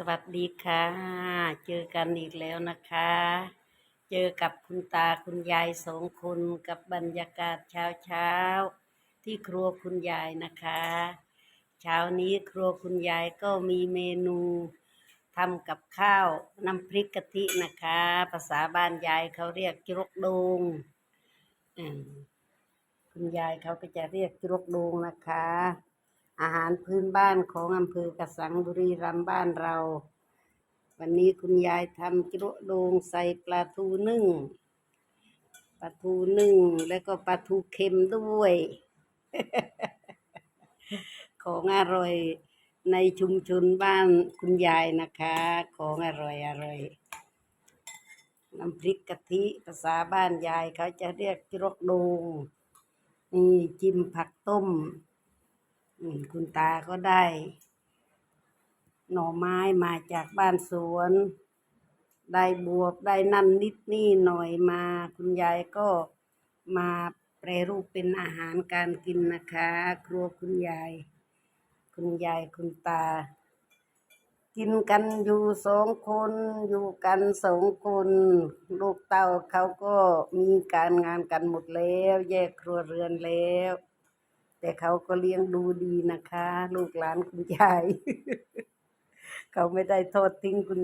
สวัสดีค่ะ เจอกันอีกแล้วนะคะ เจอกับคุณตาคุณยายสองคนกับบรรยากาศเช้าเช้าที่ครัวคุณยายนะคะ เช้านี้ครัวคุณยายก็มีเมนูทำกับข้าวน้ำพริกกะทินะคะ ภาษาบ้านยายเขาเรียกจรกดงคุณยายเขาก็จะเรียกจรกดงนะคะ อาหารพื้นบ้านของอำเภอกระสังบุรีรัมย์บ้านเรา วันนี้คุณยายทำจิโรโดงใส่ปลาทูนึ่งปลาทูนึ่งแล้วก็ปลาทูเค็มด้วย ของอร่อยในชุมชนบ้านคุณยายนะคะ ของอร่อยอร่อยน้ำพริกกะทิภาษาบ้านยายเขาจะเรียกจิโรโดงนี่จิ้มผักต้ม คุณตาก็ได้ หน่อไม้มาจากบ้านสวน ได้บวบได้นั่นนิดนี่หน่อยมา คุณยายก็มาแปรรูปเป็นอาหารการกินนะคะ ครัวคุณยาย คุณยายคุณตา กินกันอยู่สองคน อยู่กันสองคน ลูกเต้าเขาก็มีการงานกันหมดแล้ว แยกครัวเรือนแล้ว แต่เขาก็เลี้ยงดูดีนะคะ ลูกหลานคุณยาย เขาไม่ได้โทษทิ้งคุณ